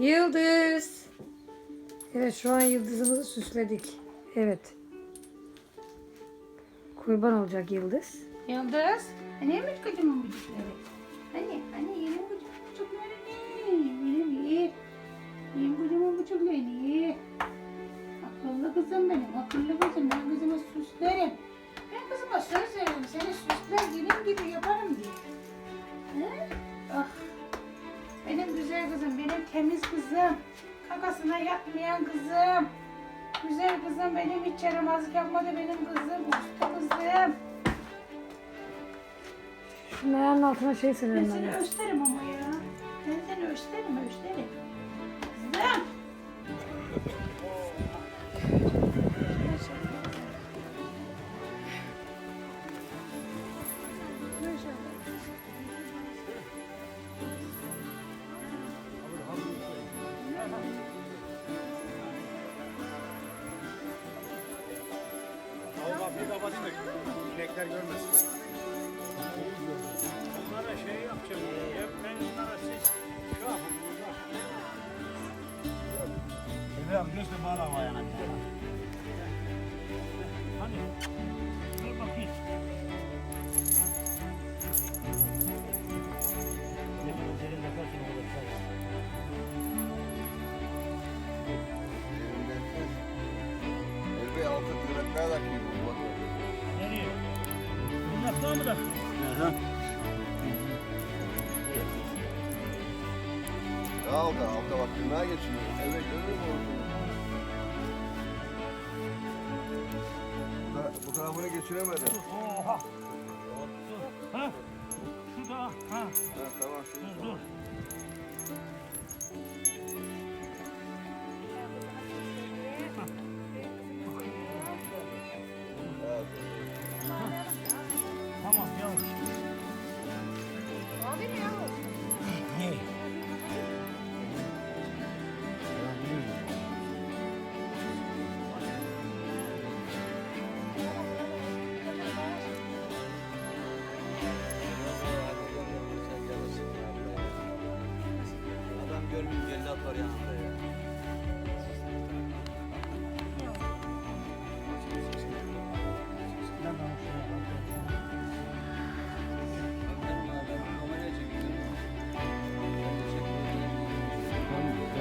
Yıldız. Evet şu an yıldızımızı süsledik. Evet. Kurban olacak yıldız. Yıldız. Hani yemiş kocaman bucukları? Hani, hani yemin kocaman bucukları ne? Benim ye. Yemin kocaman bucukları ye. Akıllı kızım benim, akıllı kızım, benim temiz kızım. Kakasına yatmayan kızım. Güzel kızım benim hiç yaramazlık yapmadı benim kızım. Usta kızım. Şunun ayağının altına şey Ben serelim seni ben. österim ama ya. Ben seni österim, österim. Kızım. Bir kapatın da inekler görmesin. Bunlara şey yapacağım. Hep ben bunlara siz şu an. İbrahim göster bana ayağına. Hani? Dur bakayım. Ne kadar derin bakarsın orada bir şey. Elbey altı tırnaklar da. Nereye? Mı da? Hı Ya alta alta bak tırnağa geçiyor. Evet görüyor musun? Bu, tara- bu tarafını geçiremedi. Oha! Dur. Ha? Şurada. Ha. Ha tamam Dur şimdi dur. ölmeyeyim yeter yanında ya.